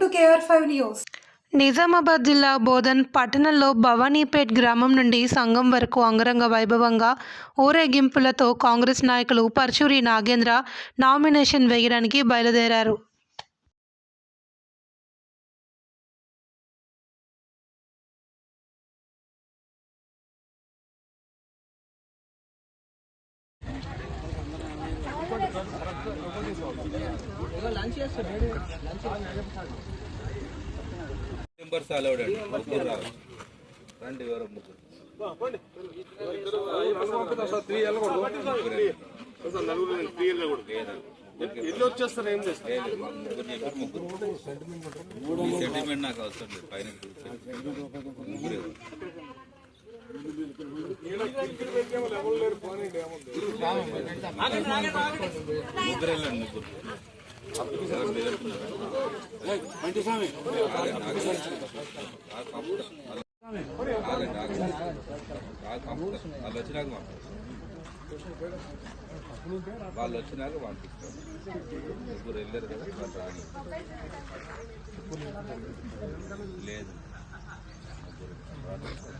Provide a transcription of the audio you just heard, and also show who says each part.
Speaker 1: To KR five news.
Speaker 2: Nizamabad జిల్లా బోధన్ పట్టణంలో భవానీపేట్ గ్రామం నుండి సంఘం వరకు అంగరంగ వైభవంగా ఊరేగింపులతో కాంగ్రెస్ నాయకులు పర్చూరి నాగేంద్ర నామినేషన్ వేయడానికి బయలుదేరారు.
Speaker 3: మెంబర్స్ అలౌడ్ అండి ముగ్గురు రావాలి రండి ఎవరో ముగ్గురు
Speaker 4: ఇల్లు వచ్చేస్తారు ఏం చేస్తారు
Speaker 3: నాకు అవసరం లేదు పైన ముగ్గురే ముగ్గురు వాళ్ళు వచ్చినాక వాళ్ళు వచ్చినాక పంపిస్తారు ముగ్గురు వెళ్ళారు కదా వాళ్ళు లేదు.